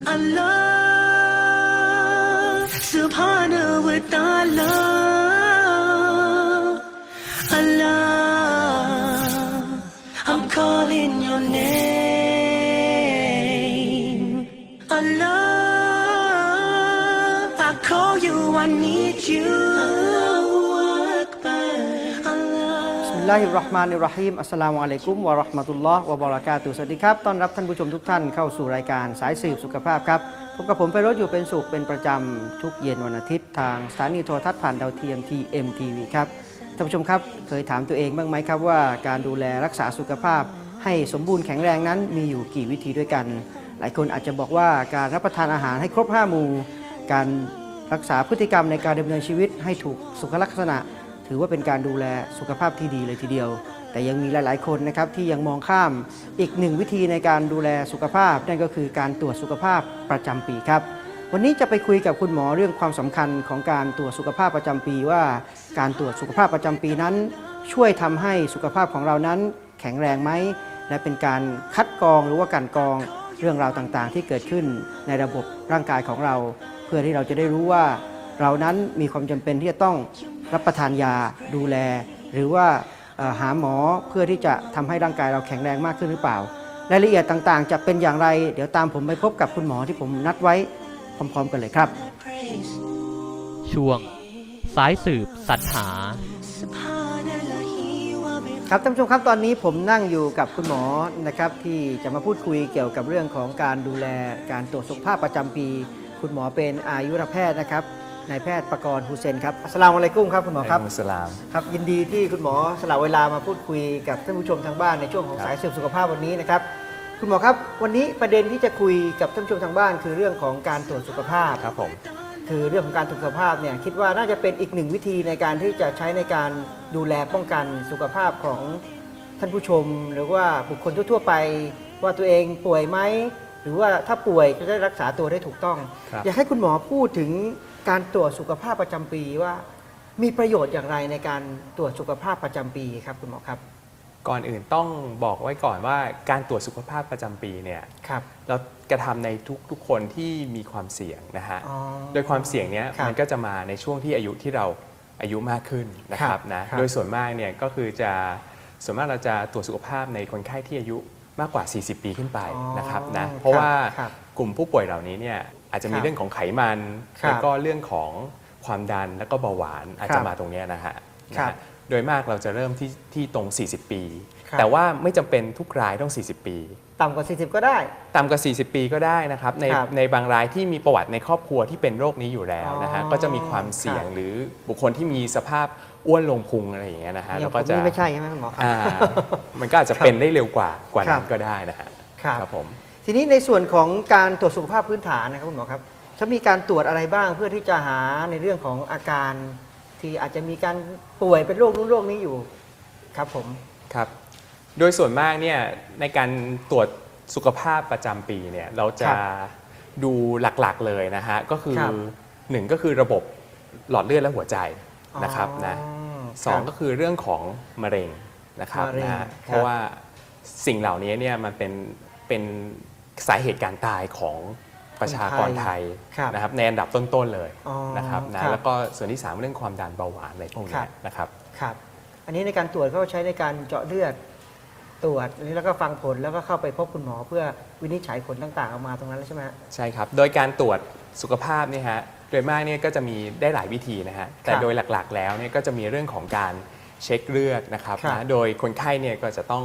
Allah subhanahu wa ta'ala. Allah I'm calling ลลาฮิรราะห์มานิรราะฮีมอัสสลามุอะลัยกุมวะราะห์มะตุลลอฮ์วะบะเราะกาตุสวัสดีครับ ต้อนรับท่านผู้ชมทุกท่านเข้าสู่รายการสายสืบสุขภาพครับพบกับผมไปรถอยู่เป็นสุขเป็นประจำทุกเย็นวันอาทิตย์ทางสถานีโทรทัศน์ผ่านดาวเทียม TMTV ครับ ท่านผู้ชมครับเคยถามตัวเองบ้างไหมครับว่าการดูแลรักษาสุขภาพ ให้สมบูรณ์แข็งแรงนั้นมีอยู่กี่วิธีด้วยกัน หลายคนอาจจะบอกว่าการรับประทานอาหารให้ครบห้าหมู่ การรักษาพฤติกรรมในการดำเนินชีวิตให้ถูกสุขลักษณะ ถือว่าเป็นการดูแลสุขภาพที่ดีเลยทีเดียว แต่ยังมีหลาย ๆ คนนะครับที่ยังมองข้ามอีกหนึ่งวิธีในการดูแลสุขภาพ นั่นก็คือการตรวจสุขภาพประจำปีครับ วันนี้จะไปคุยกับคุณหมอเรื่องความสำคัญของการตรวจสุขภาพประจำปีว่า การตรวจสุขภาพประจำปีนั้น ช่วยทำให้สุขภาพของเรานั้น แข็งแรงไหมและเป็นการคัดกรองหรือว่าการกรองเรื่องราวต่าง ๆ ที่เกิดขึ้นในระบบร่างกายของเรา เพื่อที่เราจะได้รู้ว่า เรานั้นมีความจำเป็นที่จะต้องรับประทานยาดูแล หรือว่าเอ่อหาหมอเพื่อที่จะทำให้ร่างกายเราแข็งแรงมากขึ้นหรือเปล่ารายละเอียดต่างๆ จะเป็นอย่างไร เดี๋ยวตามผมไปพบกับคุณหมอที่ผมนัดไว้พร้อมๆกันเลยครับ praise ช่วง สายสืบสรรหา Subhanallahi wa bihamdihi ครับท่านผู้ชมครับตอนนี้ผมนั่งอยู่กับคุณหมอนะครับที่จะมาพูดคุยเกี่ยวกับเรื่องของการดูแลการตรวจสุขภาพประจำปี คุณหมอเป็นอายุรแพทย์นะครับ นายแพทย์ประกรณ์ฮุเซนครับอัสสลามุอะลัยกุมครับคุณหมอครับอัลลอฮุสลามครับยินดีที่คุณหมอสละเวลามาพูดคุยกับท่านผู้ชมทางบ้านในช่วงของครับสายสืบสุขภาพวันนี้นะครับคุณหมอครับ วันนี้ประเด็นที่จะคุยกับท่านผู้ชมทางบ้าน คือเรื่องของการตรวจสุขภาพครับผมคือเรื่องของการตรวจสุขภาพเนี่ยคิดว่าน่าจะเป็นอีกหนึ่งวิธีในการที่จะใช้ในการดูแลป้องกันสุขภาพของท่านผู้ชม หรือว่าบุคคลทั่วๆไป ว่าตัวเองป่วยไหมหรือว่าถ้าป่วยจะได้รักษาตัวได้ถูกต้องครับอยากให้คุณหมอพูดถึง การตรวจสุขภาพประจำปีว่า มีประโยชน์อย่างไรในการตรวจสุขภาพประจำปีครับคุณหมอครับก่อนอื่นต้องบอกไว้ก่อนว่าการตรวจสุขภาพประจำปีเนี่ยครับ เรากระทำในทุกทุกคนที่มีความเสี่ยงนะฮะ อ๋อโดยความเสี่ยงเนี้ยครับมันก็จะมาในช่วงที่อายุที่เราอายุมากขึ้นนะคครัรับบนะ ครับ โดยส่วนมากเนี่ยก็คือจะส่วนมากเราจะตรวจสุขภาพในคนไข้ที่อายุมากกว่า 40 ปีขึ้นไปอ๋อนะครับนะเพราะว่าครับ กลุ่มผู้ป่วยเหล่านี้เนี่ย อาจจะมีครับเรื่องของไขมันครับแล้วก็เรื่องของความดันแล้วก็เบาหวานอาจครัจะบมาตรงเนี้ยนะฮะครับนะฮะโดยมากเราจะเริ่มที่ที่ตรง 40 ปีครับแต่ว่าไม่จำเป็นทุกรายต้อง 40 ปี ต่ำกว่า 40 ก็ได้ ต่ำกว่า 40 ปีก็ได้นะครับ ในครับในบางรายที่มีประวัติในครอบครัวที่เป็นโรคนี้อยู่แล้วนะฮะอ๋อก็จะมีความเสี่ยงครับหรือบุคคลที่มีสภาพอ้วนลงพุงอะไรอย่างเงี้ยนะฮะเนี่ยแล้วผก็มจะนี่ไม่ใช่ใช่ไหมคุณหมอครับอ่ามันก็อาจจะเป็นได้เร็วกว่ากว่าครันั้บนก็ได้นะฮะ ครับครับผม ทีนี้ในส่วนของการตรวจสุขภาพพื้นฐานนะครับคุณหมอครับจะมีการตรวจอะไรบ้างเพื่อที่จะหาในเรื่องของอาการ ที่อาจจะมีการป่วยเป็นโรคนู้นโรคนี้อยู่ครับผมครับ โดยส่วนมากเนี่ยในการตรวจสุขภาพประจำปีเนี่ยเราจะครับดูหลักๆเลยนะฮะก็คือครับหนึ่งก็คือระบบหลอดเลือดและหัวใจนะครับอ๋อนะสองก็คือเรื่องของมะเร็งนะครับมะเร็งนะฮะครับ เพราะว่าสิ่งเหล่านี้เนี่ยมันเป็นเป็น สาเหตุการตายของประชากรไทยครับนะครับในอันดับต้นๆเลยอ๋อนะครับครันะบ แล้วก็ส่วนที่สามเรื่องความดันเบาหวานอะไรพวกครัเนี้บยนะครับ ครับ อันนี้ในการตรวจเขาใช้ในการเจาะเลือดตรวจอันนี้แล้วก็ฟังผลแล้วก็เข้าไปพบคุณหมอเพื่อวินิจฉัยผลต่างๆออกมาตรงนั้นแล้วใช่ไหมฮะ ใช่ครับ โดยการตรวจสุขภาพเนี่ยฮะ โดยมากเนี่ยก็จะมีได้หลายวิธีนะฮะ แต่ครับโดยหลักๆแล้วเนี่ยก็จะมีเรื่องของการเช็คเลือดนะครับครับนะ โดยคนไข้เนี่ยก็จะต้อง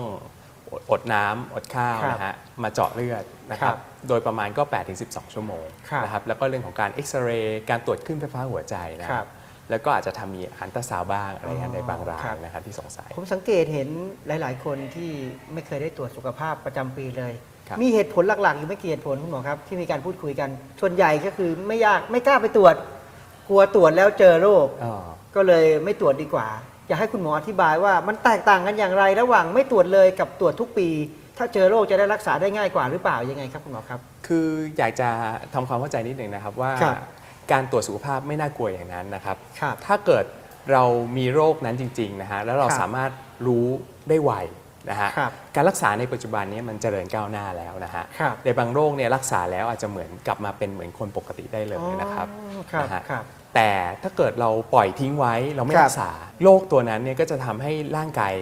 อดอดน้ำอดข้าวครับนะฮะมาเจาะเลือดนะคครัรับบโดยประมาณก็ 8-12 ชั่วโมงครับนะครับแล้วก็เรื่องของการเอ็กซเรย์การตรวจคลื่นไฟฟ้าหัวใจนะคครัรับบแล้วก็อาจจะทำมีอันตราซาวด์บ้างอะไรอย่างเงี้ยในบางรายครับนะครับที่สงสัย ผมสังเกตเห็นหลาย ๆ คนที่ไม่เคยได้ตรวจสุขภาพประจำปีเลยครับมีเหตุผลหลัก ๆ อยู่ไม่กี่เหตุผลคุณหมอครับ ที่มีการพูดคุยกัน ส่วนใหญ่ก็คือไม่ยากไม่กล้าไปตรวจ กลัวตรวจแล้วเจอโรคอ๋อก็เลยไม่ตรวจดีกว่า อยากให้คุณหมออธิบายว่ามันแตกต่างกันอย่างไร ระหว่างไม่ตรวจเลยกับตรวจทุกปี ถ้าเจอโรคจะได้รักษาได้ง่ายกว่าหรือเปล่ายังไงครับคุณหมอครับ คืออยากจะทำความเข้าใจนิดหนึ่งนะครับว่าครับการตรวจสุขภาพไม่น่ากลัวอย่างนั้นนะครับครับ ถ้าเกิดเรามีโรคนั้นจริงๆนะฮะแล้วเราครับสามารถรู้ได้ไวนะฮะครับการรักษาในปัจจุบันนี้มันเจริญก้าวหน้าแล้วนะฮะครับในบางโรคเนี่ยรักษาแล้วอาจจะเหมือนกลับมาเป็นเหมือนคนปกติได้เลยนะครับอ๋อครับนะฮะครับ แต่ถ้าเกิดเราปล่อยทิ้งไว้เราไม่ครับรักษาโรคตัวนั้นเนี่ยก็จะทำให้ร่างกาย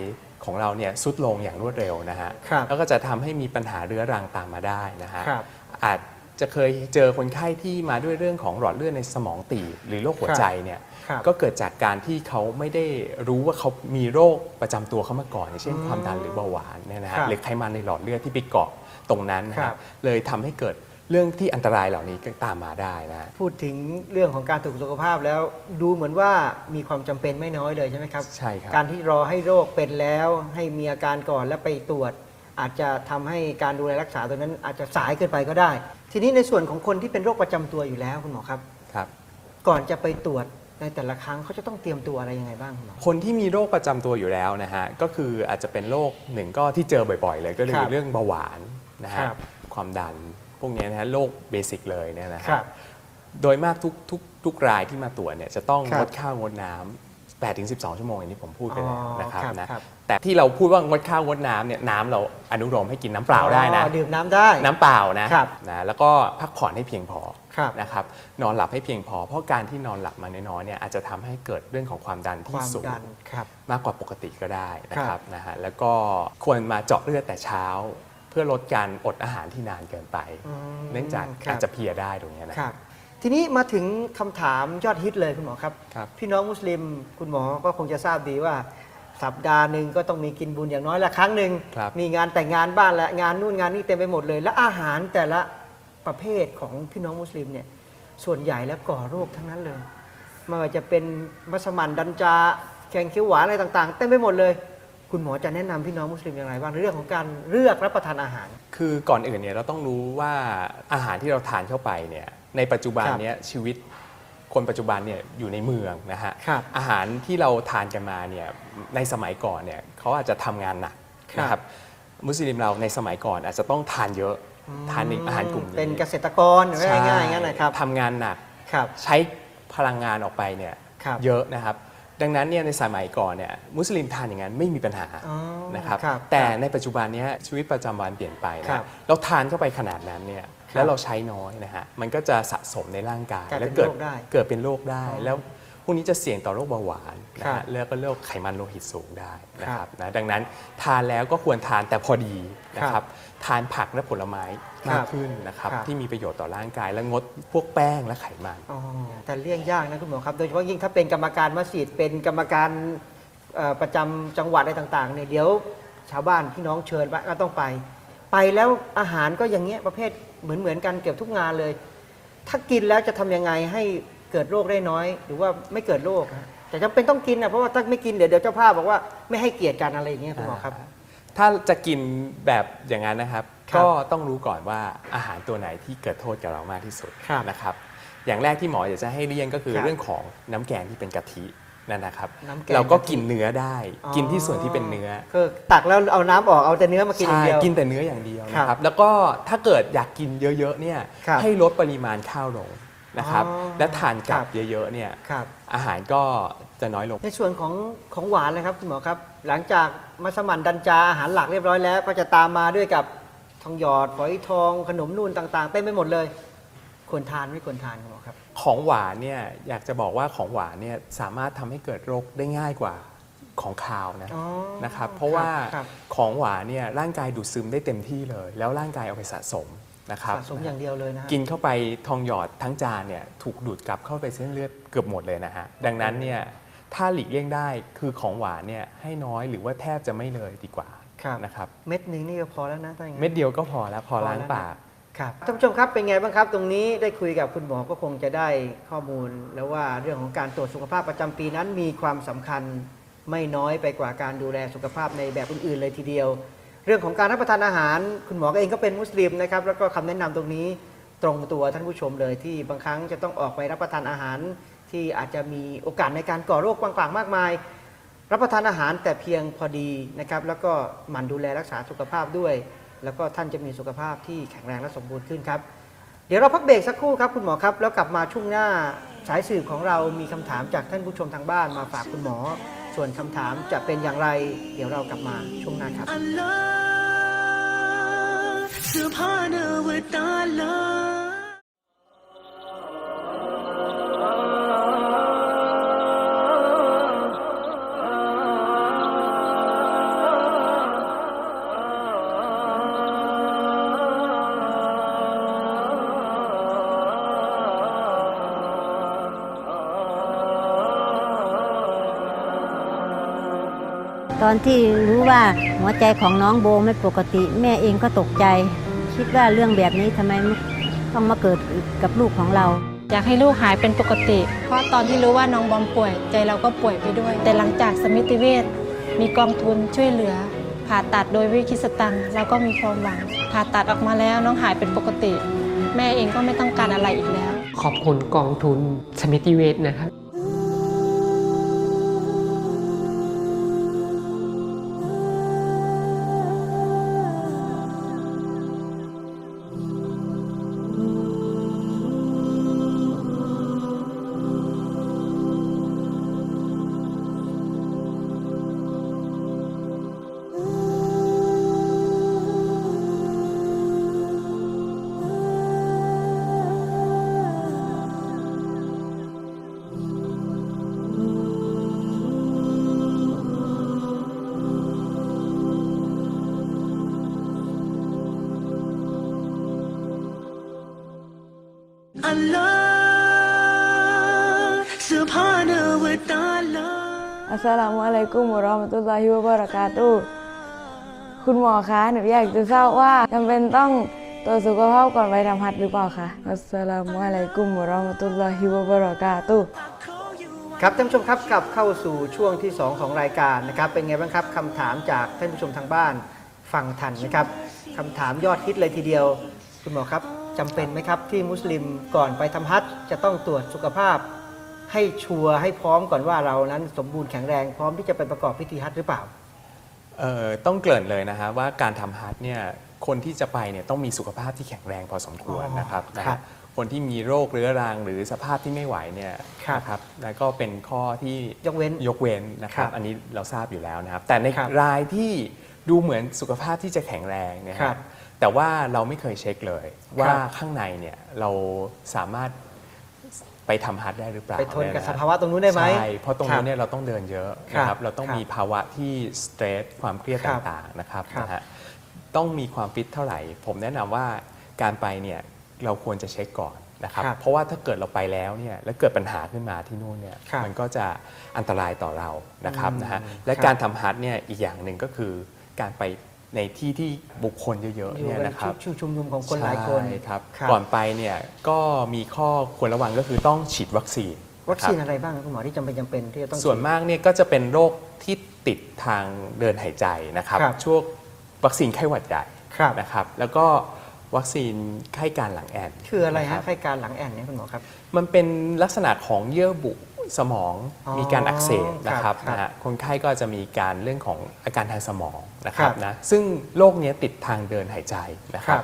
ของเราเนี่ยสุดลงอย่างรวดเร็วนะฮะครับแล้วก็จะทำให้มีปัญหาเรื้อรังตามมาได้นะฮะครับอาจจะเคยเจอคนไข้ที่มาด้วยเรื่องของหลอดเลือดในสมองตีบหรือโรคหัวใจเนี่ยครับก็เกิดจากการที่เขาไม่ได้รู้ว่าเขามีโรคประจำตัวเขามาก่อนอย่างเช่นอืมความดันหรือเบาหวานเนี่ยนะครัฮะบหรือไขมันในหลอดเลือดที่ไปเกาะตรงนั้นนะครัฮะบเลยทำให้เกิด เรื่องที่อันตรายเหล่านี้ก็ตามมาได้นะฮะพูดถึงเรื่องของการตรวจสุขภาพแล้วดูเหมือนว่ามีความจำเป็นไม่น้อยเลยใช่ไหมครับใช่ครับ การที่รอให้โรคเป็นแล้ว ให้มีอาการก่อนแล้วไปตรวจ อาจจะทำให้การดูแลรักษาตัวนั้นอาจจะสายเกินไปก็ได้ ทีนี้ในส่วนของคนที่เป็นโรคประจำตัวอยู่แล้วคุณหมอครับ ครับ ก่อนจะไปตรวจในแต่ละครั้งเขาจะต้องเตรียมตัวอะไรยังไงบ้างคุณหมอ คนที่มีโรคประจำตัวอยู่แล้วนะฮะก็คืออาจจะเป็นโรคหนึ่งก็ที่เจอบ่อยๆ เลยก็คืครัอบเรื่องเบาหวานนะฮะครับ ความดันพ วกเนี้ยนะฮะโรคเบสิกเลยเนี่ยนะฮะครับโดยมากทุกทุกทุกรายที่มาตรวจเนี่ยจะต้องครับงดข้าวงดน้ำ8ถึง12 ชั่วโมงอย่างที่ผมพูดไปแล้วอ๋อนะครับครับนะครับ แต่ที่เราพูดว่างดข้าวงดน้ำเนี่ยน้ำเราอนุโลมให้กินน้ำเปล่าได้นะ อ๋อดื่มน้ำได้ น้ำเปล่านะครับนะแล้วก็พักผ่อนให้เพียงพอครับนะครับนอนหลับให้เพียงพอ เพราะการที่นอนหลับมาน้อยๆเนี่ยอาจจะทำให้เกิดเรื่องของความดันคที่วามสูงดันครับ มากกว่าปกติก็ได้นะคครัรับบนะฮะแล้วก็ควรมาเจาะเลือดแต่เช้าเพื่อลดการอดอาหารที่นานเกินไปอืมเนื่องจากครับอาจจะเพลียได้ตรงเนี้ยนะครับ ทีนี้มาถึงคำถามยอดฮิตเลยคุณหมอครับครับพี่น้องมุสลิมคุณหมอก็คงจะทราบดีว่าสัปดาห์หนึ่งก็ต้องมีกินบุญอย่างน้อยละครั้งหนึ่งครับมีงานแต่งงานบ้านและงานนู่นงานนี่เต็มไปหมดเลย และอาหารแต่ละประเภทของพี่น้องมุสลิมเนี่ยส่วนใหญ่แล้วก่อโรคทั้งนั้นเลยไม่ว่าจะเป็นมัสมั่นดันจาแกงเขียวหวานอะไรต่าง ๆ เต็มไปหมดเลย คุณหมอจะแนะนำพี่น้องมุสลิมอย่างไรบ้างในเรื่องของการเลือกรับประทานอาหาร คือก่อนอื่นเนี่ยเราต้องรู้ว่าอาหารที่เราทานเข้าไปเนี่ยในปัจจุบันครับเนี้ยชีวิตคนปัจจุบันเนี่ยอยู่ในเมืองนะฮะครับอาหารที่เราทานกันมาเนี่ยในสมัยก่อนเนี่ยเขาอาจจะทำงานหนักครับนะครับมุสลิมเราในสมัยก่อนอาจจะต้องทานเยอะทานในอาหารกลุ่มนี้เป็นเกษตรกรหรือว่าง่ายๆงั้นนะครับทำงานหนักครับใช้พลังงานออกไปเนี่ยครับเยอะนะครับ ดังนั้นเนี่ยในสมัยก่อนเนี่ยมุสลิมทานอย่างนั้นไม่มีปัญหาอ๋อนะครับครับแต่ครับในปัจจุบันเนี้ยชีวิตประจำวันเปลี่ยนไปครันะบเราทานเข้าไปขนาดนั้นเนี่ยครับแล้วเราใช้น้อยนะฮะมันก็จะสะสมในร่างกายกลายเป็นแล้วเกิดโรคได้เกิดเป็นโรคได้อ๋อแล้วพวกนี้จะเสี่ยงต่อโรคเบาหวานนะครัฮะบแล้วก็โรคไขมันโลหิตสูงได้นะคครัรับบนะดังนั้นทานแล้วก็ควรทานแต่พอดี นะคครัรับบทานผักและผลไม้ครัมาบกขึ้นนะครับครับที่มีประโยชน์ต่อร่างกาย และงดพวกแป้งและไขมันอ๋อแต่เลี่ยงยากนะคุณหมอครับโดยเฉพาะยิ่งถ้าเป็นกรรมการมัสยิดเป็นกรรมการเอ่อประจำจังหวัดอะไรต่างๆเนี่ยเดี๋ยวชาวบ้านพี่น้องเชิญไปก็ต้องไป ไปแล้วอาหารก็อย่างเงี้ยประเภทเหมือนเหมือนๆกันเกือบทุกงานเลย ถ้ากินแล้วจะทำยังไงให้เกิดโรคได้น้อย หรือว่าไม่เกิดโรคฮะแต่จำเป็นต้องกินนะเพราะว่าถ้าไม่กินเดี๋ยวเดี๋ยวเจ้าภาพบอกว่าไม่ให้เกียรติกันอะไรอย่างเงี้ยคุณหมอครับ ถ้าจะกินแบบอย่างนั้นนะครับครับ ก็ต้องรู้ก่อนว่าอาหารตัวไหนที่เกิดโทษกับเรามากที่สุดครับนะครับอย่างแรกที่หมออยากจะให้เลี่ยงก็คือครับเรื่องของน้ำแกงที่เป็นกะทินั่นนะครับน้ำแกงเราก็กะทิกินเนื้อได้ กินที่ส่วนที่เป็นเนื้อคือตักแล้วเอาน้ำออกเอาแต่เนื้อมากินอย่างใช่เดียวกินแต่เนื้ออย่างเดียวครันะบครับ แล้วก็ถ้าเกิดอยากกินเยอะๆเนี่ยครับให้ลดปริมาณข้าวลงนะครับอ๋อและทานกลัครับบเยอะๆเนี่ยครับอาหารก็ จะน้อยลง ในส่วนของของหวานนะครับคุณหมอครับ หลังจากมัสมั่นดันจาอาหารหลักเรียบร้อยแล้ว ก็จะตามมาด้วยกับทองหยอดฝอยทองขนมนู่นต่างๆเต็มไปหมดเลยควรทานไม่ควรทานคุณหมอครับ ของหวานเนี่ยอยากจะบอกว่าของหวานเนี่ยสามารถทำให้เกิดโรคได้ง่ายกว่าของคาวนะอ๋อนะครับ เพราะว่าครับของหวานเนี่ยร่างกายดูดซึมได้เต็มที่เลย แล้วร่างกายเอาไปสะสมนะครับสะสมอย่างเดียวเลยนะฮะกินเข้าไปทองหยอดทั้งจานเนี่ยถูกดูดกลับเข้าไปเส้นเลือดเกือบหมดเลยนะฮะดังนั้นเนี่ย ถ้าหลีกเลี่ยงได้คือของหวานเนี่ยให้น้อยหรือว่าแทบจะไม่เลยดีกว่าครับนะครับเม็ดหนึ่งนี่ก็พอแล้วนะถ้าอย่างนั้นเม็ดเดียวก็พอแล้วพอล้างพอแล้วนะปากครับท่านผู้ชมครับเป็นไงบ้างครับ ตรงนี้ได้คุยกับคุณหมอก็คงจะได้ข้อมูล แล้วว่าเรื่องของการตรวจสุขภาพประจำปีนั้นมีความสำคัญไม่น้อยไปกว่าการดูแลสุขภาพในแบบอื่นๆเลยทีเดียว เรื่องของการรับประทานอาหาร คุณหมอก็เองก็เป็นมุสลิมนะครับแล้วก็คำแนะนำตรงนี้ตรงตัวท่านผู้ชมเลยที่บางครั้งจะต้องออกไปรับประทานอาหาร ที่อาจจะมีโอกาสในการก่อโรคต่างๆมากมาย รับประทานอาหารแต่เพียงพอดีนะครับ แล้วก็หมั่นดูแลรักษาสุขภาพด้วย แล้วก็ท่านจะมีสุขภาพที่แข็งแรงและสมบูรณ์ขึ้นครับ เดี๋ยวเราพักเบรกสักครู่ครับคุณหมอครับ แล้วกลับมาช่วงหน้าสายสืบของเรามีคำถามจากท่านผู้ชมทางบ้านมาฝากคุณหมอ ส่วนคำถามจะเป็นอย่างไร เดี๋ยวเรากลับมาช่วงหน้าครับ Allah ตอนที่รู้ว่าหัวใจของน้องโบไม่ปกติ แม่เองก็ตกใจ คิดว่าเรื่องแบบนี้ทำไมต้องมาเกิดกับลูกของเรา อยากให้ลูกหายเป็นปกติ เพราะตอนที่รู้ว่าน้องบอมป่วย ใจเราก็ป่วยไปด้วย แต่หลังจากสมิติเวชมีกองทุนช่วยเหลือ ผ่าตัดโดยวิคิดสตังค์เราก็มีความหวัง ผ่าตัดออกมาแล้วน้องหายเป็นปกติ แม่เองก็ไม่ต้องการอะไรอีกแล้ว ขอบคุณกองทุนสมิติเวชนะครับ ราะกาตุฮ์คุณหมอคะ หนูอยากจะทราบว่าจำเป็นต้องตรวจสุขภาพก่อนไปทำฮัทหรือเปล่าคะ อัสสลามุอะลัยกุมวะเราะมะตุลลอฮิวะบะเราะกาตุฮ์ครับท่านผู้ชมครับกลับเข้าสู่ช่วงที่ 2 ของรายการนะครับ เป็นไงบ้างครับคำถามจากท่านผู้ชมทางบ้านฟังทันนะครับคำถามยอดฮิตเลยทีเดียว คุณหมอครับ จำเป็นไหมครับ ที่มุสลิมก่อนไปทำฮัจญ์จะต้องตรวจสุขภาพ ให้ชัวร์ให้พร้อมก่อนว่าเรานั้นสมบูรณ์แข็งแรงพร้อมที่จะไปประกอบพิธีฮัจญ์หรือเปล่าเอ่อต้องเกริ่นเลยนะฮะว่าการทำฮัทเนี่ยคนที่จะไปเนี่ยต้องมีสุขภาพที่แข็งแรงพอสมควรอ๋อนะครับนะครัฮะบคนที่มีโรคเรื้อรังหรือสภาพที่ไม่ไหวเนี่ยครับนะครับแล้วก็เป็นข้อที่ยกเว้นยกเว้นนะครับครับอันนี้เราทราบอยู่แล้วนะครับ แต่ในครับรายที่ดูเหมือนสุขภาพที่จะแข็งแรงนะคครัรับบ แต่ว่าเราไม่เคยเช็คเลย ว่าครับข้างในเนี่ยเราสามารถไปทำฮัทได้หรือเปล่าไปทนกับเยะสภาวะตรงนู้นได้ไหมใช่เพราะตรงครันู้บนเนี่ยเราต้องเดินเยอะครับนะครับเราต้องครับมีภาวะที่สเตรสความเครียดครับต่างๆนะครับครับนะฮะต้องมีความฟิตเท่าไหร่ ผมแนะนำว่าการไปเนี่ยเราควรจะเช็คก่อนนะครับครับเพราะว่าถ้าเกิดเราไปแล้วเนี่ยแล้วเกิดปัญหาขึ้นมาที่นู่นเนี่ยครับมันก็จะอันตรายต่อเรานะครับอืมนะฮะและครับการทำฮัทเนี่ยอีกอย่างหนึ่งก็คือการไป ในที่ที่บุคคลเยอะอยู่ๆเนี่ยกันนะครับชุมชุมนุมของคนหลายคนใช่ครับครับก่อนไปเนี่ยก็มีข้อควรระวังก็คือต้องฉีดวัคซีนวัคซีนครับอะไรบ้างคุณหมอที่จำเป็นจำเป็นที่จะต้องส่วนฉีดมากเนี่ยก็จะเป็นโรคที่ติดทางเดินหายใจนะครับครับช่วงวัคซีนไข้หวัดใหญ่ครับนะครับแล้วก็วัคซีนไข้การหลังแอนคืออะไรนฮะบไข้การหลังแอนเนี่ยคุณหมอครับมันเป็นลักษณะของเยื่อบุ สมองอ๋อมีการอักเสบนะครับครับนะฮะคนไข้ก็จะมีการเรื่องของอาการทางสมองนะคครัรับบนะซึ่งโรคเนี้ยติดทางเดินหายใจนะครัครับบ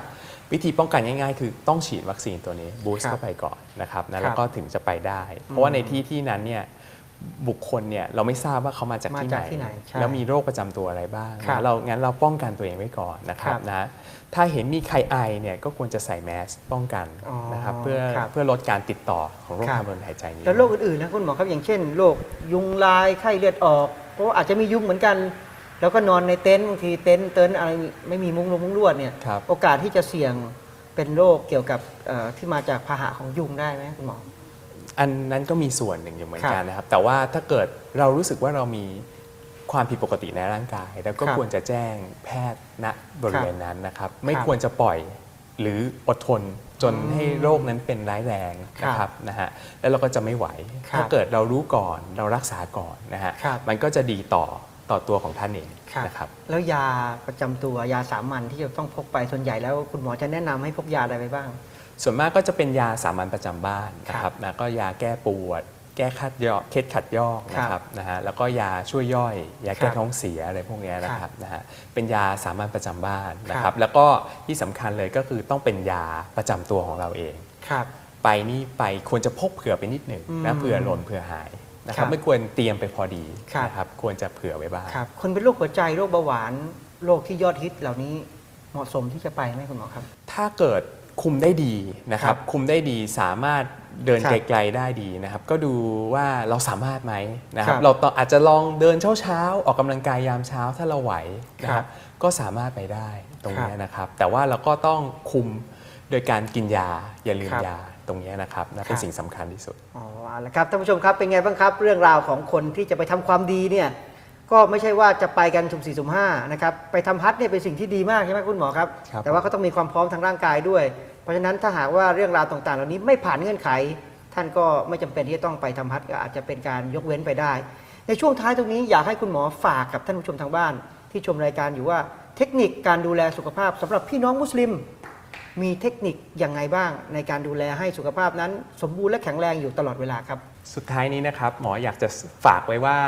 วิธีป้องกันง่ายๆ คือต้องฉีดวัคซีนตัวนี้บูสครับเข้าไปก่อนนะครับครันะบแล้วก็ถึงจะไปได้ เพราะว่าในที่ที่นั้นเนี่ย บุคคลเนี่ยเราไม่ทราบว่าเขามาจากมาที่จากไหนที่ไหนใช่แล้วมีโรคประจำตัวอะไรบ้างครับนะเรางั้นเราป้องกันตัวเองไว้ก่อนนะครับครับนะถ้าเห็นมีใครไอเนี่ยก็ควรจะใส่แมสป้องกันอ๋อนะครับเพื่อครับเพื่อลดการติดต่อของโรคครับทางเดินหายใจนี้แล้วโรคอื่นๆนะคุณหมอครับอย่างเช่นโรคยุงลายไข้เลือดออกเพราะว่าอาจจะมียุงเหมือนกัน แล้วก็นอนในเต็นท์บางทีเต็นท์เต็นท์อะไรไม่มีมุ้งลงมุ้งลวดเนี่ยครับโอกาสที่จะเสี่ยงเป็นโรคเกี่ยวกับเอ่อที่มาจากพาหะของยุงได้ไหมคุณหมอ อันนั้นก็มีส่วนหนึ่งอยู่เหมือนครับกันนะครับ แต่ว่าถ้าเกิดเรารู้สึกว่าเรามีความผิดปกติในร่างกายเราก็ครับควรจะแจ้งแพทย์ณบริเวณนั้นนะครับ ไม่ครับควรจะปล่อยหรืออดทนจนให้โรคนั้นเป็นร้ายแรงนะคครัรับบนะฮะแล้วเราก็จะไม่ไหวครับถ้าเกิดเรารู้ก่อนเรารักษาก่อนนะฮะครับมันก็จะดีต่อต่อตัวของท่านเองครับนะครับแล้วยาประจำตัวยาสามัญที่จะต้องพกไปส่วนใหญ่แล้วคุณหมอจะแนะนำให้พกยาอะไรไปบ้าง ส่วนมากก็จะเป็นยาสามัญประจำบ้านนะคครัรับบนะก็ยาแก้ปวด แก้คัดยอกเคล็ดขัดยอกนะคครัรับบนะฮะแล้วก็ยาช่วยย่อย ยาแก้ครับท้องเสียอะไรพวกเนี้ยนะคครัรับบนะฮะเป็นยาสามัญประจำบ้านนะคครัรับบแล้วก็ที่สำคัญเลยก็คือต้องเป็นยาประจำตัวของเราเองครับไปนี่ไปควรจะพกเผื่อไปนิดหนึ่งนะอืมเผื่อหล่นเผื่อหายนะคครัรับบไม่ควรเตรียมไปพอดีครับนะครับควรจะเผื่อไว้บ้างครับคนเป็นโรคหัวใจโรคเบาหวานโรคที่ยอดฮิตเหล่านี้เหมาะสมที่จะไปไหมคุณหมอครับ ถ้าเกิด คุมได้ดีนะคครัรับบคุมได้ดีสามารถเดินครับไกลๆได้ดีนะครับ ก็ดูว่าเราสามารถไหมนะครับครับเราต้องอาจจะลองเดินเช้าๆออกกำลังกายยามเช้าถ้าเราไหวนะคครัรับบก็สามารถไปได้ตรงครับนี้นะครับ แต่ว่าเราก็ต้องคุมโดยการกินยาอย่าลืมครับยาตรงนี้นะครับนะคเป็นรับสิ่งสำคัญที่สุดอ๋อเอาละครับท่านผู้ชมครับเป็นไงบ้างครับ เรื่องราวของคนที่จะไปทำความดีเนี่ยก็ไม่ใช่ว่าจะไปกันสุ่มสี่สุ่มห้านะครับไปทำฮัทเนี่ยเป็นสิ่งที่ดีมากใช่ไหมคุณหมอครับครับแต่ว่าก็ต้องมีความพร้อมทางร่างกายด้วย เพราะฉะนั้นถ้าหากว่าเรื่องราวต่างๆ เหล่านี้ไม่ผ่านเงื่อนไข ท่านก็ไม่จำเป็นที่จะต้องไปทำฮัทก็อาจจะเป็นการยกเว้นไปได้ ในช่วงท้ายตรงนี้อยากให้คุณหมอฝากกับท่านผู้ชมทางบ้าน ที่ชมรายการอยู่ว่าเทคนิคการดูแลสุขภาพสำหรับพี่น้องมุสลิม มีเทคนิคยังไงบ้าง ในการดูแลให้สุขภาพนั้น สมบูรณ์และแข็งแรงอยู่ตลอดเวลาครับ สุดท้ายนี้นะครับหมออยากจะฝากไว้ว่า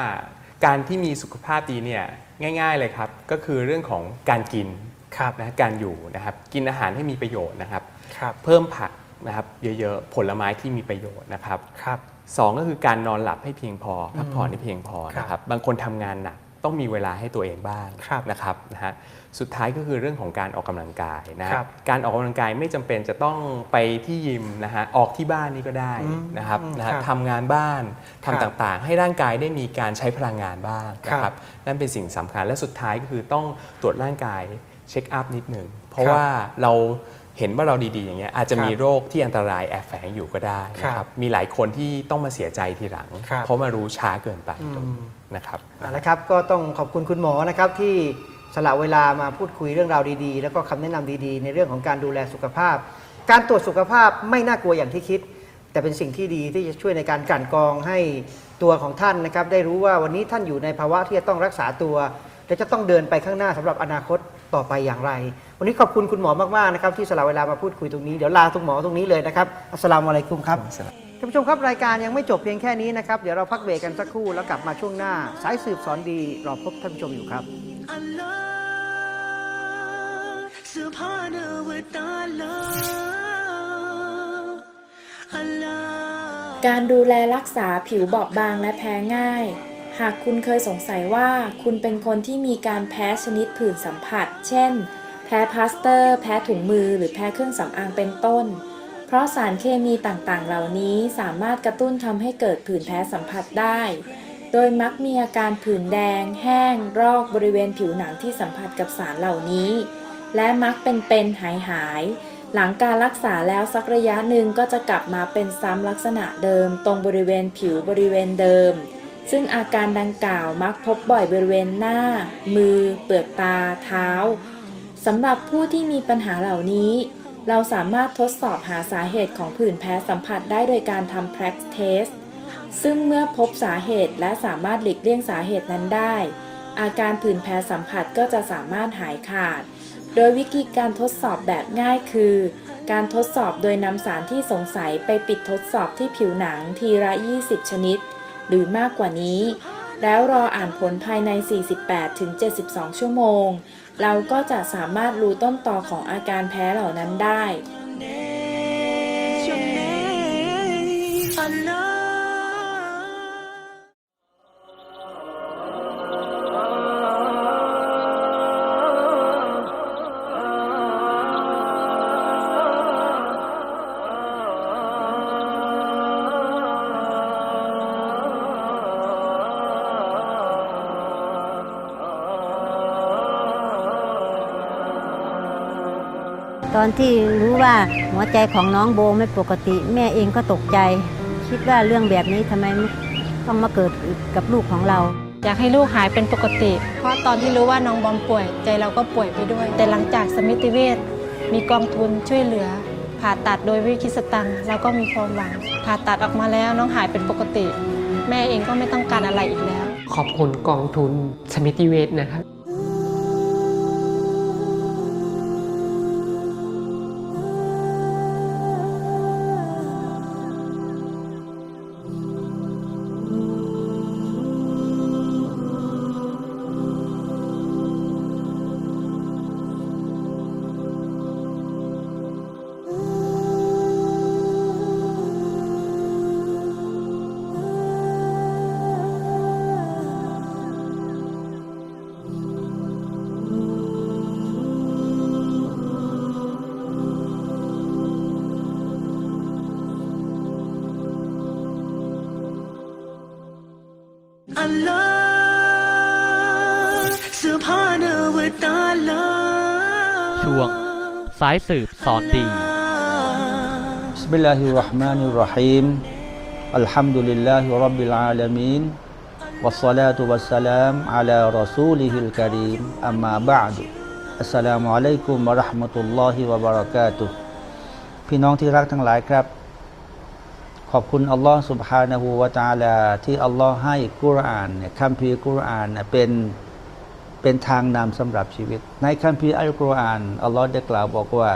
การที่มีสุขภาพดีเนี่ยง่าย ๆเลยครับก็คือเรื่องของการกินครับนะการอยู่นะครับกินอาหารให้มีประโยชน์นะครับ ครับเพิ่มผักนะครับเยอะๆผลไม้ที่มีประโยชน์นะครับครับสองก็คือการนอนหลับให้เพียงพอพักผ่อนให้เพียงพอครับนะครับบางคนทำงานหนักต้องมีเวลาให้ตัวเองบ้างครับนะครับนะฮะสุดท้ายก็คือเรื่องของการออกกำลังกายนะครับการออกกำลังกายไม่จำเป็นจะต้องไปที่ยิมนะฮะออกที่บ้านนี่ก็ได้อืมนะครับอืมนะฮะครับทำงานบ้านครัทำบต่างๆ ให้ร่างกายได้มีการใช้พลังงานบ้างนะคครัรับบนั่นเป็นสิ่งสำคัญและสุดท้ายก็คือต้องตรวจร่างกายเช็คอัพนิดหนึ่งเพราะครับว่าเรา เห็นว่าเราดีๆอย่างเงี้ยอาจจะครับมีโรคที่อันตรายแอบแฝงอยู่ก็ได้นะคครัรับบมีหลายคนที่ต้องมาเสียใจทีหลังครับเพราะมารู้ช้าเกินไปอืมตรงนี้นะครับเอาละครับก็ต้องขอบคุณคุณหมอนะครับที่สละเวลามาพูดคุยเรื่องราวดีๆ แล้วก็คำแนะนำดีๆ ในเรื่องของการดูแลสุขภาพ การตรวจสุขภาพไม่น่ากลัวอย่างที่คิด แต่เป็นสิ่งที่ดีที่จะช่วยในการกลั่นกรองให้ตัวของท่านนะครับได้รู้ว่าวันนี้ท่านอยู่ในภาวะที่จะต้องรักษาตัว และจะต้องเดินไปข้างหน้าสำหรับอนาคต ต่อไปอย่างไร วันนี้ขอบคุณคุณหมอมากๆนะครับที่สละเวลามาพูดคุยตรงนี้ เดี๋ยวลาคุณหมอตรงนี้เลยนะครับอัสสลามุอะลัยกุมครับท่านผู้ชมครับรายการยังไม่จบเพียงแค่นี้นะครับเดี๋ยวเราพักเบรกกันสักครู่แล้วกลับมาช่วงหน้า สายสืบสอนดีรอพบท่านผู้ชมอยู่ครับ Allah subhanahu wa ta'ala Allah การดูแลรักษาผิวบอบบางและแพ้ง่าย หากคุณเคยสงสัยว่าคุณเป็นคนที่มีการแพ้ชนิดผื่นสัมผัส เช่น แพ้พลาสเตอร์ แพ้ถุงมือ หรือแพ้เครื่องสำอางเป็นต้น เพราะสารเคมีต่างๆ เหล่านี้สามารถกระตุ้นทำให้เกิดผื่นแพ้สัมผัสได้ โดยมักมีอาการผื่นแดง แห้ง รอกบริเวณผิวหนังที่สัมผัสกับสารเหล่านี้ และมักเป็นๆหายหายหลังการรักษาแล้วสักระยะหนึ่งก็จะกลับมาเป็นซ้ำลักษณะเดิม ตรงบริเวณผิวบริเวณเดิม ซึ่งอาการดังกล่าวมักพบบ่อยบริเวณหน้า มือ เปลือกตา เท้าสำหรับผู้ที่มีปัญหาเหล่านี้ เราสามารถทดสอบหาสาเหตุของผื่นแพ้สัมผัสได้โดยการทำ Prax test ซึ่งเมื่อพบสาเหตุและสามารถหลีกเลี่ยงสาเหตุนั้นได้ อาการผื่นแพ้สัมผัสก็จะสามารถหายขาด โดยวิธีการทดสอบแบบง่ายคือ การทดสอบโดยนำสารที่สงสัยไปปิดทดสอบที่ผิวหนังทีละ 20 ชนิด หรือมากกว่านี้ แล้วรออ่านผลภายใน 48-72 ชั่วโมง เราก็จะสามารถรู้ต้นตอของอาการแพ้เหล่านั้นได้ ตอนที่รู้ว่าหัวใจของน้องโบไม่ปกติ แม่เองก็ตกใจ คิดว่าเรื่องแบบนี้ทำไมต้องมาเกิดกับลูกของเรา อยากให้ลูกหายเป็นปกติ เพราะตอนที่รู้ว่าน้องบอมป่วย ใจเราก็ป่วยไปด้วย แต่หลังจากสมิติเวชมีกองทุนช่วยเหลือ ผ่าตัดโดยวิคิดสตังค์เราก็มีความหวัง ผ่าตัดออกมาแล้วน้องหายเป็นปกติ แม่เองก็ไม่ต้องการอะไรอีกแล้ว ขอบคุณกองทุนสมิติเวชนะครับ ช่วง สายสืบสอนดี بسم الله الرحمن الرحيم الحمد لله رب العالمين والصلاة والسلام على رسوله الكريم أما بعد السلام عليكم ورحمة الله وبركاته พี่น้องที่รักทั้งหลายครับ ขอบคุณอัลลอฮ์สุบฮานาหูวาจาลาที่อัลลอฮ์ให้กุรานเนี่ยคัมภีร์กุรานเป็นเป็นทางนำสำหรับชีวิต ในคัมภีร์อัลกุรอานอัลลอฮ์ได้กล่าวบอกว่า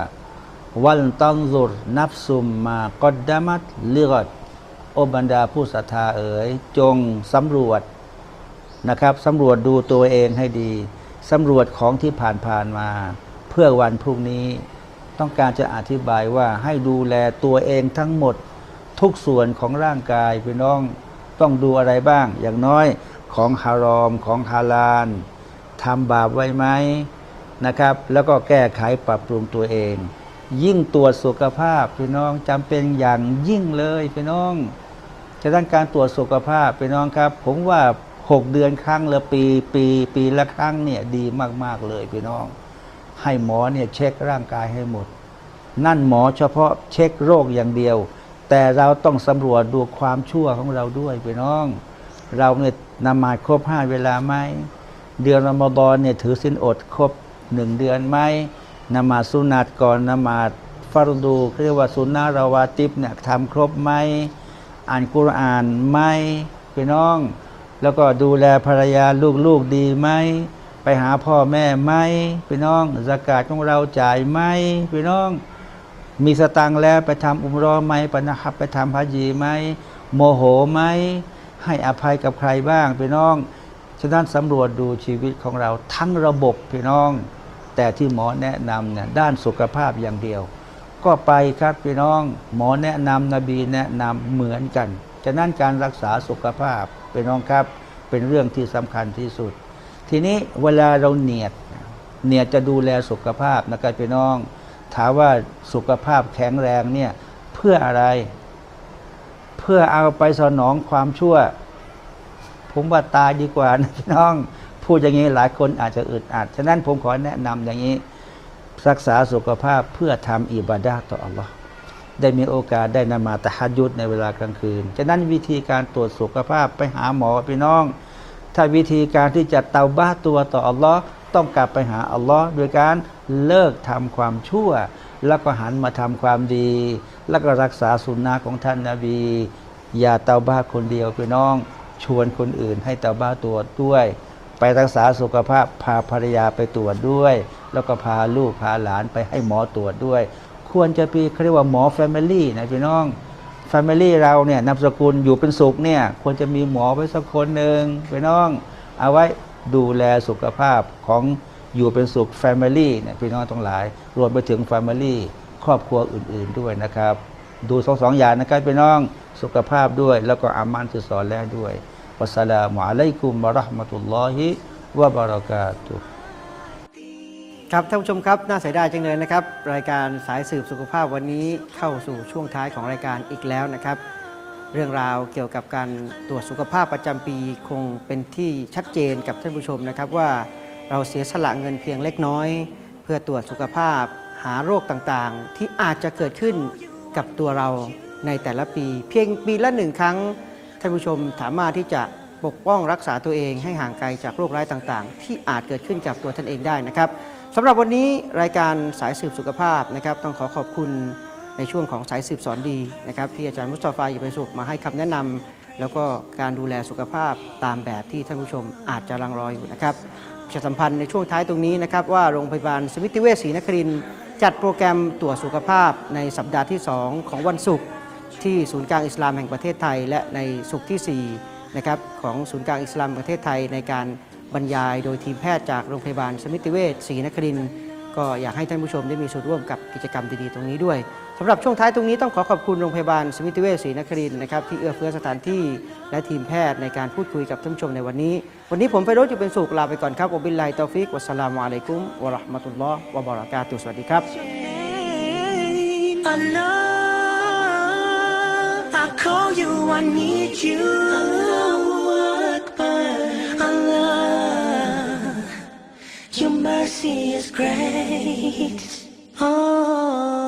วันตันซุรนับซุมมากดดามัดเลือกโอบันดาผู้ศรัทธาเอ๋ยจงสำรวจนะครับสำรวจดูตัวเองให้ดีสำรวจของที่ผ่านผ่านมา เพื่อวันพรุ่งนี้ ต้องการจะอธิบายว่าให้ดูแลตัวเองทั้งหมด ทุกส่วนของร่างกายพี่น้องต้องดูอะไรบ้าง อย่างน้อยของฮารอมของฮาลาลทำบาปไว้ไหมนะครับ แล้วก็แก้ไขปรับปรุงตัวเอง ยิ่งตรวจสุขภาพพี่น้องจำเป็นอย่างยิ่งเลยพี่น้องจะด้านการตรวจสุขภาพพี่น้องครับ ผมว่า6เดือนครั้งละปีปีปีละครั้งเนี่ยดีมาก ๆ เลยพี่น้อง ให้หมอเนี่ยเช็คร่างกายให้หมด นั่นหมอเฉพาะเช็คโรคอย่างเดียว แต่เราต้องสำรวจดูความชั่วของเราด้วยพี่น้อง เราเนี่ยนมาครบห้าเวลาไหมเดือนรอมฎอนเนี่ยถือสินอดครบหนึ่งเดือนไหมนมาสุนัตก่อนนมาฟารดูเรียกว่าสุนนะราวาติบเนี่ยทำครบไหมอ่านกุรอานไหมพี่น้อง แล้วก็ดูแลภรรยาลูกๆดีไหมไปหาพ่อแม่ไหมพี่น้องสกาดของเราจ่ายไหมพี่น้อง มีสตังค์แล้วไปทำอุมรอไหมไปนะครับไปทำฮัจญีไหมโมโหไหมให้อภัยกับใครบ้างพี่น้อง ฉะนั้นสำรวจดูชีวิตของเราทั้งระบบพี่น้อง แต่ที่หมอแนะนำเนี่ยด้านสุขภาพอย่างเดียว ก็ไปครับพี่น้องหมอแนะนำนบีแนะนำเหมือนกัน ฉะนั้นการรักษาสุขภาพพี่น้องครับเป็นเรื่องที่สำคัญที่สุด ทีนี้เวลาเราเนียดเนียดจะดูแลสุขภาพนะครับพี่น้อง ถามว่าสุขภาพแข็งแรงเนี่ยเพื่ออะไร เพื่อเอาไปสนองความชั่ว ผมว่าตายดีกว่านะพี่น้อง พูดอย่างนี้หลายคนอาจจะอึดอัด ฉะนั้นผมขอแนะนำอย่างนี้รักษาสุขภาพเพื่อทำอิบาดาต่ออัลลอฮ์ได้มีโอกาสได้นมาตะฮัดยุดในเวลากลางคืน ฉะนั้นวิธีการตรวจสุขภาพไปหาหมอพี่น้อง ถ้าวิธีการที่จะเตาบ้าตัวต่ออัลลอฮ์ ต้องกลับไปหาอัลลอฮ์โดยการเลิกทำความชั่ว แล้วก็หันมาทำความดี แล้วก็รักษาสุนนะของท่านนาบี อย่าเตาบ้าคนเดียวพี่น้อง ชวนคนอื่นให้เตาบ้าตัวด้วย ไปรักษาสุขภาพพาภรรยาไปตรวจด้วย แล้วก็พาลูกพาหลานไปให้หมอตรวจด้วย ควรจะมีเขาเรียกว่าหมอแฟมิลี่นะพี่น้องแฟมิลี่เราเนี่ยนามสกุลอยู่เป็นสุขเนี่ยควรจะมีหมอไว้สักคนหนึ่งพี่น้อง เอาไว้ ดูแลสุขภาพของอยู่เป็นสุขแฟมิลี่เนี่ยพี่น้องทั้งหลาย รวมไปถึงแฟมิลี่ครอบครัวอื่น ๆด้วยนะครับ ดูสองสองอย่างนะครับพี่น้องสุขภาพด้วย แล้วก็อามันที่สอนแล้วด้วยวัสสลามุอะลัยกุมวะราะห์มะตุลลอฮิวะบะเราะกาตุครับท่านผู้ชมครับน่าเสียดายจังเลยนะครับ รายการสายสืบสุขภาพวันนี้เข้าสู่ช่วงท้ายของรายการอีกแล้วนะครับ เรื่องราวเกี่ยวกับการตรวจสุขภาพประจำปีคงเป็นที่ชัดเจนกับท่านผู้ชมนะครับว่าเราเสียสละเงินเพียงเล็กน้อย เพื่อตรวจสุขภาพหาโรคต่างๆ ที่อาจจะเกิดขึ้นกับตัวเราในแต่ละปี เพียงปีละหนึ่งครั้งท่านผู้ชมสามารถที่จะปกป้องรักษาตัวเองให้ห่างไกลจากโรคร้ายต่างๆ ที่อาจเกิดขึ้นกับตัวท่านเองได้นะครับสำหรับวันนี้รายการสายสืบสุขภาพนะครับ ต้องขอขอบคุณ ในช่วงของสายสืบสอนดีนะครับที่อาจารย์มุสตาฟาอยู่เป็นสุขมาให้คำแนะนำแล้วก็การดูแลสุขภาพตามแบบที่ท่านผู้ชมอาจจะรังรออยู่นะครับประชาสัมพันธ์ในช่วงท้ายตรงนี้นะครับว่าโรงพยาบาลสมิติเวชศรีนครินจัดโปรแกรมตรวจสุขภาพในสัปดาห์ที่ 2 ของวันศุกร์ที่ศูนย์กลางอิสลามแห่งประเทศไทย และในสุขที่4นะครับของศูนย์กลางอิสลามประเทศไทย ในการบรรยายโดยทีมแพทย์จากโรงพยาบาลสมิติเวชศรีนครินก็อยากให้ท่านผู้ชมได้มีส่วนร่วมกับกิจกรรมดีๆตรงนี้ด้วย สำหรับช่วงท้ายตรงนี้ต้องขอขอบคุณโรงพยาบาลสมิติเวชศรีนครินนะครับที่เอื้อเฟื้อสถานที่และทีมแพทย์ในการพูดคุยกับท่านผู้ชมในวันนี้ วันนี้ผมไปรถอยู่เป็นสุขลาไปก่อนครับอบิลไลตอฟิกวัสสลามุอะลัยกุมวะราะห์มะตุลลอฮ์วะบารากาตุสวัสดีครับ your mercy is great. Oh.